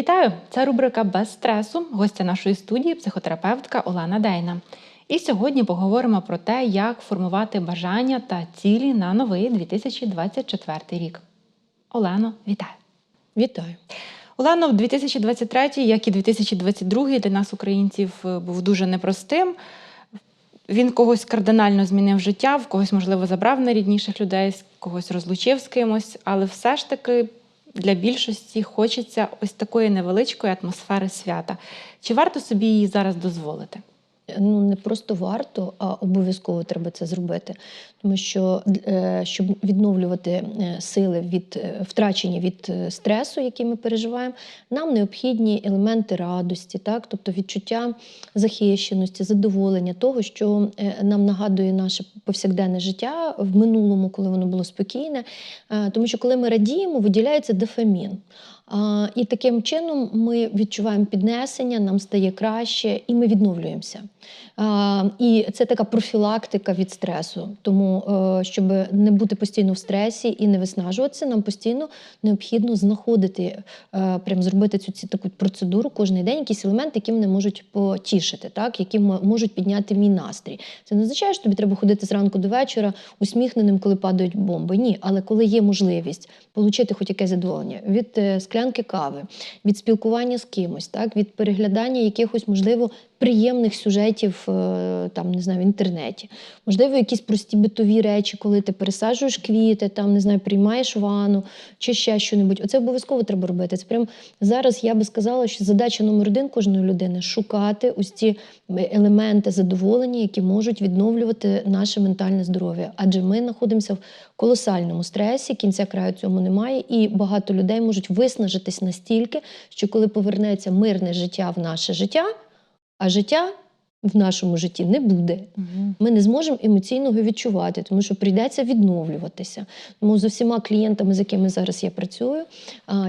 Вітаю! Це рубрика Без стресу. Гостя нашої студії психотерапевтка Олена Дейна. І сьогодні поговоримо про те, як формувати бажання та цілі на новий 2024 рік. Олено, вітаю! Вітаю. Олено, 2023, як і 2022 для нас, українців, е, був дуже непростим. Він когось кардинально змінив життя, в когось, можливо, забрав найрідніших людей, когось розлучив з кимось, але все ж таки для більшості хочеться ось такої невеличкої атмосфери свята. Чи варто собі її зараз дозволити? Ну не просто варто, а обов'язково треба це зробити. Тому що е, щоб відновлювати е, сили від е, втрачені від стресу, який ми переживаємо, нам необхідні елементи радості, так, тобто відчуття захищеності, задоволення того, що нам нагадує наше повсякденне життя в минулому, коли воно було спокійне. Тому що коли ми радіємо, виділяється дофамін. І таким чином ми відчуваємо піднесення, нам стає краще і ми відновлюємося. І це така профілактика від стресу. Тому, е, щоб не бути постійно в стресі і не виснажуватися, нам постійно необхідно знаходити, е, прям зробити цю таку процедуру кожен день, якісь елементи, які мене можуть потішити, так? які можуть підняти мій настрій. Це не означає, що тобі треба ходити зранку до вечора усміхненим, коли падають бомби. Ні, але коли є можливість отримати хоч якесь задоволення від е, склянки кави, від спілкування з кимось, так, від переглядання якихось, можливо, приємних сюжетів е, там, не знаю, в інтернеті. Можливо, якісь прості битові речі, коли ти пересаджуєш квіти, там, не знаю, приймаєш ванну чи ще щось. Оце обов'язково треба робити. Це прям зараз я би сказала, що задача номер один кожної людини шукати ось ці елементи задоволення, які можуть відновлювати наше ментальне здоров'я. Адже ми знаходимося в колосальному стресі, кінця краю цьому немає, і багато людей можуть виснажитись настільки, що коли повернеться мирне життя в наше життя, а життя в нашому житті не буде. Ми не зможемо емоційно його відчувати, тому що прийдеться відновлюватися. Тому з усіма клієнтами, з якими зараз я працюю,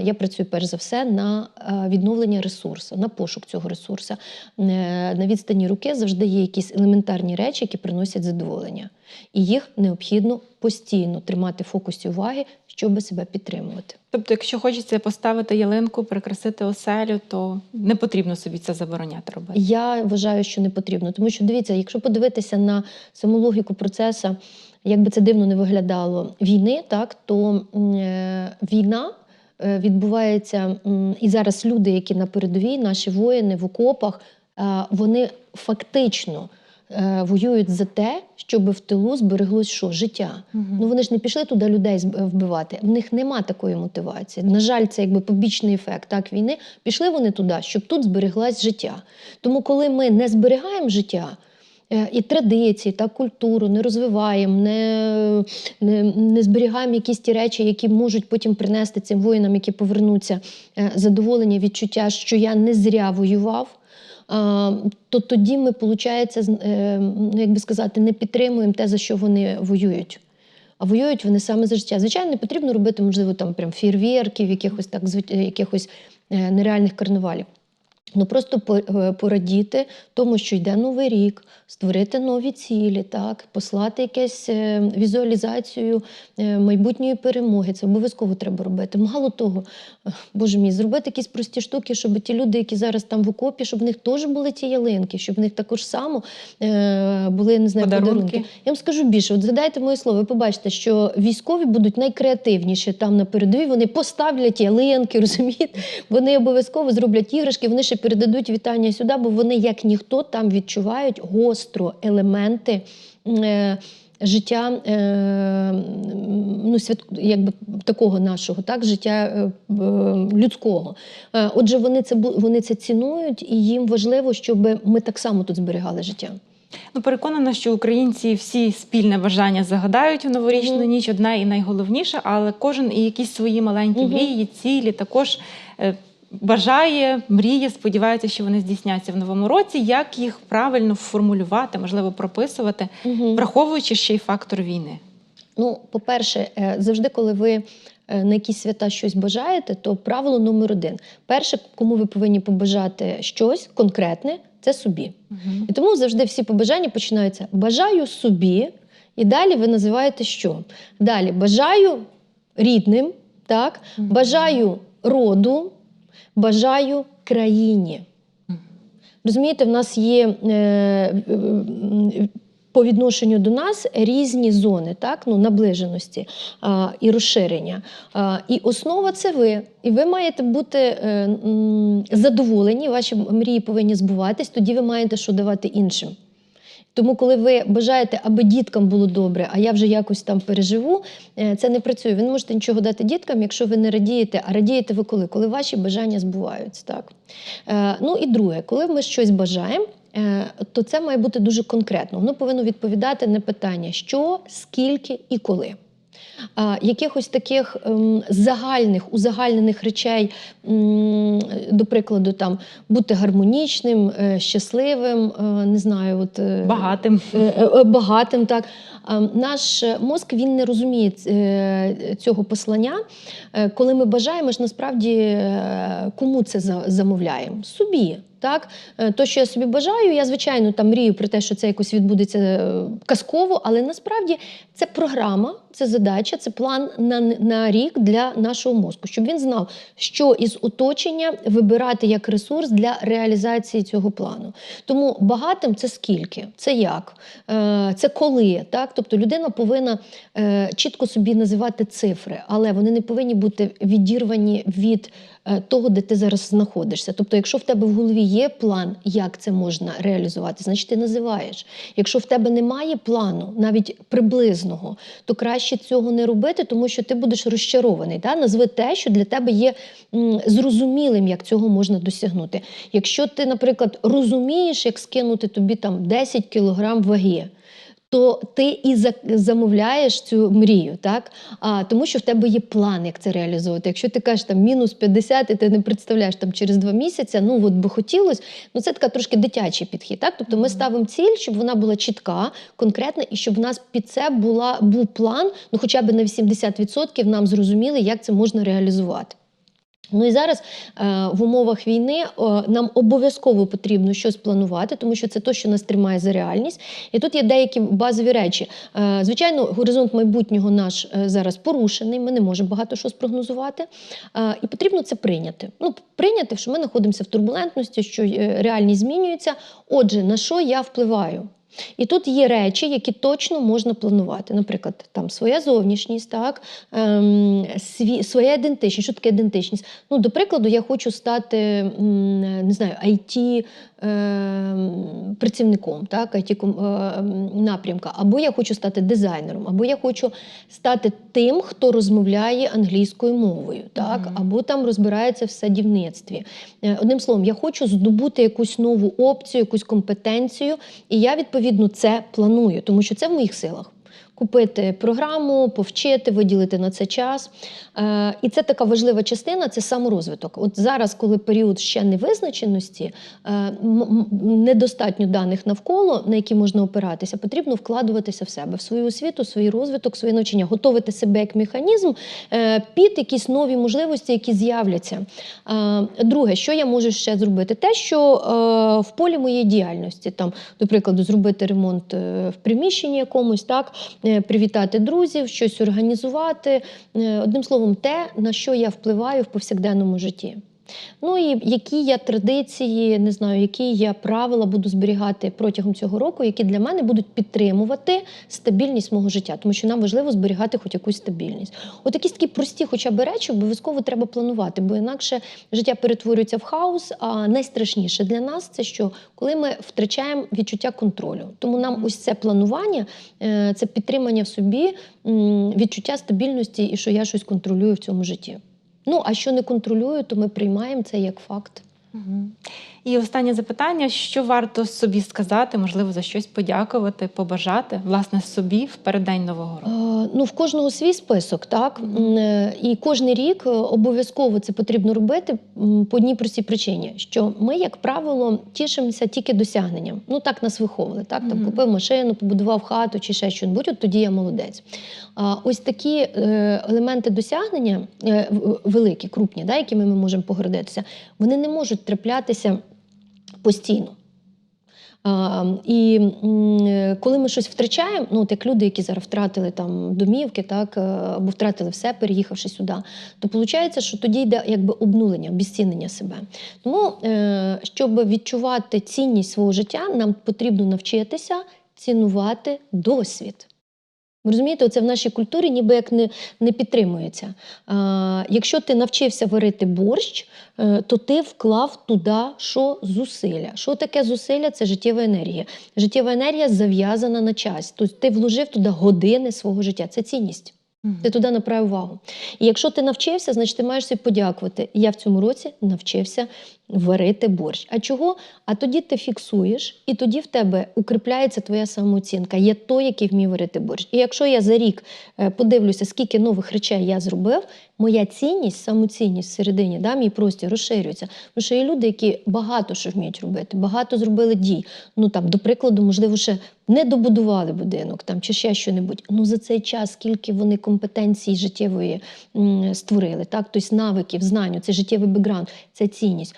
я працюю перш за все на відновлення ресурсу, на пошук цього ресурсу. Е, На відстані руки завжди є якісь елементарні речі, які приносять задоволення. І їх необхідно постійно тримати фокусі уваги, щоб себе підтримувати. Тобто, якщо хочеться поставити ялинку, прикрасити оселю, то не потрібно собі це забороняти робити. Я вважаю, що не потрібно. Тому що дивіться, якщо подивитися на саму логіку процесу, як би це дивно не виглядало війни, так то е, війна. е, Відбувається і зараз люди, які на передовій, наші воїни в окопах, вони фактично воюють за те, щоб в тилу збереглось що життя. Мгм. Ну вони ж не пішли туди людей вбивати. В них нема такої мотивації. На жаль, це якби побічний ефект так війни. Пішли вони туди, щоб тут збереглась життя. Тому, коли ми не зберігаємо життя. е, І традиції, та культуру не розвиваємо, не, не, не зберігаємо якісь ті речі, які можуть потім принести цим воїнам, які повернуться, е, задоволення, відчуття, що я не зря воював. То тоді ми, виходить, ну, як би сказати, не підтримуємо те, за що вони воюють. А воюють вони саме за життя. Звичайно, не потрібно робити, можливо, там прям фірвірків, якихось так якихось е, нереальних карнавалів. Ну просто е, порадіти тому, що йде новий рік, створити нові цілі, так, послати якусь е, візуалізацію е, майбутньої перемоги. Це обов'язково треба робити. Мало того, боже мій, зробити якісь прості штуки, щоб ті люди, які зараз там в окопі, щоб в них теж були ті ялинки, щоб в них також само були не знаю, Подарунки. подарунки. Я вам скажу більше, от згадайте моє слово, ви побачите, що військові будуть найкреативніші там на передовій. Вони поставлять ялинки, розумієте? Вони обов'язково зроблять іграшки, вони ще передадуть вітання сюди, бо вони, як ніхто, там відчувають гостро елементи. Е, Життя е, ну, свят, якби такого нашого, так, життя е, е, людського. Е, отже, вони це, вони це цінують, і їм важливо, щоб ми так само тут зберігали життя. Ну, переконана, що українці всі спільне бажання загадають у новорічну Мгм. ніч, одне і найголовніше, але кожен і якісь свої маленькі мрії, цілі також бажає, мріє, сподівається, що вони здійсняться в новому році. Як їх правильно формулювати, можливо, прописувати, Угу. враховуючи ще й фактор війни? Ну, по-перше, е, завжди, коли ви е, на якісь свята щось бажаєте, то правило номер один: перше, кому ви повинні побажати щось конкретне, це собі. Угу. І тому завжди всі побажання починаються бажаю собі, і далі ви називаєте що? Далі бажаю рідним, так, Мгм. бажаю роду, бажаю країні. Розумієте, в нас є е, по відношенню до нас різні зони, так? ну, наближеності а, і розширення. А, і основа це ви. І ви маєте бути е, задоволені, ваші мрії повинні збуватись, тоді ви маєте що давати іншим. Тому, коли ви бажаєте, аби діткам було добре, а я вже якось там переживу, е, це не працює. Ви не можете нічого дати діткам, якщо ви не радієте. А радієте ви коли? Коли ваші бажання збуваються. Так? Е, ну і друге, коли ми щось бажаємо, е, то це має бути дуже конкретно. Воно повинно відповідати на питання, що, скільки і коли. Якихось таких ем, загальних, узагальнених речей, до прикладу, там бути гармонічним, е, щасливим, е, не знаю, от, е, Багатим. багатим. Так. А, Наш е, мозк він не розуміє е, цього послання. Е, Коли ми бажаємо, ж насправді кому це замовляємо? Собі. Так, то, що я собі бажаю, я звичайно там мрію про те, що це якось відбудеться казково, але насправді це програма, це задача, це план на, на рік для нашого мозку, щоб він знав, що із оточення вибирати як ресурс для реалізації цього плану. Тому багатим це скільки, це як, це коли. Так? Тобто людина повинна е, чітко собі називати цифри, але вони не повинні бути відірвані від е, того, де ти зараз знаходишся. Тобто, якщо в тебе в голові є план, як це можна реалізувати, значить ти називаєш. Якщо в тебе немає плану, навіть приблизного, то краще цього не робити, тому що ти будеш розчарований. Да? Назви те, що для тебе є м, зрозумілим, як цього можна досягнути. Якщо ти, наприклад, розумієш, як скинути тобі там 10 кілограм ваги. То ти і замовляєш цю мрію, так? А, тому що в тебе є план, як це реалізовувати. Якщо ти кажеш там мінус 50, і ти не представляєш там через два місяці, ну от би хотілося, ну це така трошки дитячий підхід. Так? Тобто ми ставимо ціль, щоб вона була чітка, конкретна, і щоб в нас під це була, був план, ну хоча б на 80% нам зрозуміли, як це можна реалізувати. Ну і зараз е, в умовах війни е, нам обов'язково потрібно щось планувати, тому що це те, що нас тримає за реальність. І тут є деякі базові речі. Е, звичайно, горизонт майбутнього наш зараз порушений. Ми не можемо багато що спрогнозувати. І потрібно це прийняти. Ну, прийняти, що ми знаходимося в турбулентності, що реальність змінюється. Отже, на що я впливаю? І тут є речі, які точно можна планувати. Наприклад, там своя зовнішність, так, ем, сві, своя ідентичність. Що таке ідентичність? Ну, до прикладу, я хочу стати не знаю, IT працівником, так, ком- ем, напрямка, або я хочу стати дизайнером, або я хочу стати тим, хто розмовляє англійською мовою, так, Мгм. або там розбирається в садівництві. Е, Одним словом, я хочу здобути якусь нову опцію, якусь компетенцію, і я відповідно це планую, тому що це в моїх силах. Купити програму, повчити, виділити на це час. Е, і це така важлива частина це саморозвиток. От зараз, коли період ще невизначеності, е, недостатньо даних навколо, на які можна опиратися, потрібно вкладуватися в себе, в свою освіту, в свій розвиток, своє навчання, готувати себе як механізм е, під якісь нові можливості, які з'являться. Друге, що я можу ще зробити? Те, що в полі моєї діяльності, там, до прикладу, зробити ремонт в приміщенні якомусь, так, привітати друзів, щось організувати. Е, Одним словом, те, на що я впливаю в повсякденному житті. Ну і які я традиції, не знаю, які я правила буду зберігати протягом цього року, які для мене будуть підтримувати стабільність мого життя, тому що нам важливо зберігати хоч якусь стабільність. От якісь такі прості, хоча б речі, обов'язково треба планувати, бо інакше життя перетворюється в хаос. А найстрашніше для нас це що коли ми втрачаємо відчуття контролю. Тому нам ось це планування, е, це підтримання в собі відчуття стабільності і що я щось контролюю в цьому житті. Ну, а що не контролюю, то ми приймаємо це як факт. І останнє запитання: що варто собі сказати, можливо, за щось подякувати, побажати, власне, собі в переддень нового року? Е, Ну, в кожного свій список, так? Е, І кожен рік е, обов'язково це потрібно робити по одній простій причині, що ми, як правило, тішимося тільки досягненням. Ну так нас виховували. Так? Там купив машину, побудував хату чи ще щось, Будь от тоді я молодець. А ось такі е, елементи досягнення, е, великі, крупні, да, якими ми можемо погордитися, вони не можуть траплятися постійно. А, і коли ми щось втрачаємо, ну от як люди, які зараз втратили там домівки, так е, або втратили все, переїхавши сюди, то виходить, що тоді йде якби обнулення, обіцінення себе. Тому, е, щоб відчувати цінність свого життя, нам потрібно навчитися цінувати досвід. Ви розумієте, це в нашій культурі ніби як не, не підтримується. А, якщо ти навчився варити борщ, е, то ти вклав туди що зусилля. Що таке зусилля? Це життєва енергія. Життєва енергія зав'язана на час. Тобто ти вложив туди години свого життя. Це цінність. Ти туди направив увагу. І якщо ти навчився, значить ти маєш собі подякувати. Я в цьому році навчився варити борщ. А чого? А тоді ти фіксуєш, і тоді в тебе укріпляється твоя самооцінка. Я той, який вміє варити борщ. І якщо я за рік е, подивлюся, скільки нових речей я зробив, моя цінність, самоцінність всередині, да, мій простір розширюється. Тому що є люди, які багато що вміють робити, багато зробили дій. Ну там, до прикладу, можливо, ще не добудували будинок там чи ще що-небудь. Ну за цей час, скільки вони компетенції життєвої м, створили, так тобто навиків, знань, це життєвий бекграунд, це цінність.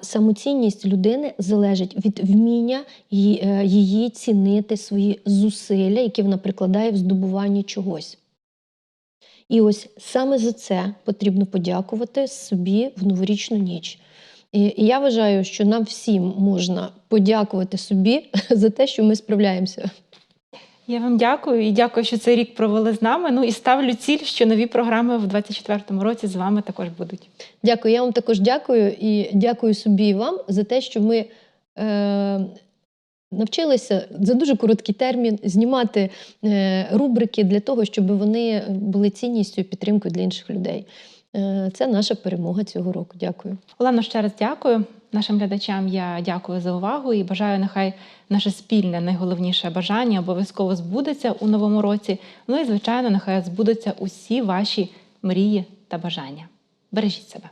Самоцінність людини залежить від вміння її, е, цінити свої зусилля, які вона прикладає в здобуванні чогось. І ось саме за це потрібно подякувати собі в новорічну ніч. І я вважаю, що нам всім можна подякувати собі за те, що ми справляємося. Я вам дякую і дякую, що цей рік провели з нами. Ну і ставлю ціль, що нові програми в 2024 році з вами також будуть. Дякую. Я вам також дякую і дякую собі і вам за те, що ми е, навчилися за дуже короткий термін знімати е, рубрики для того, щоб вони були цінністю і підтримкою для інших людей. Е, це наша перемога цього року. Дякую. Олено, ще раз дякую. Нашим глядачам я дякую за увагу і бажаю, нехай наше спільне найголовніше бажання обов'язково збудеться у новому році. Ну і звичайно, нехай збудуться усі ваші мрії та бажання. Бережіть себе.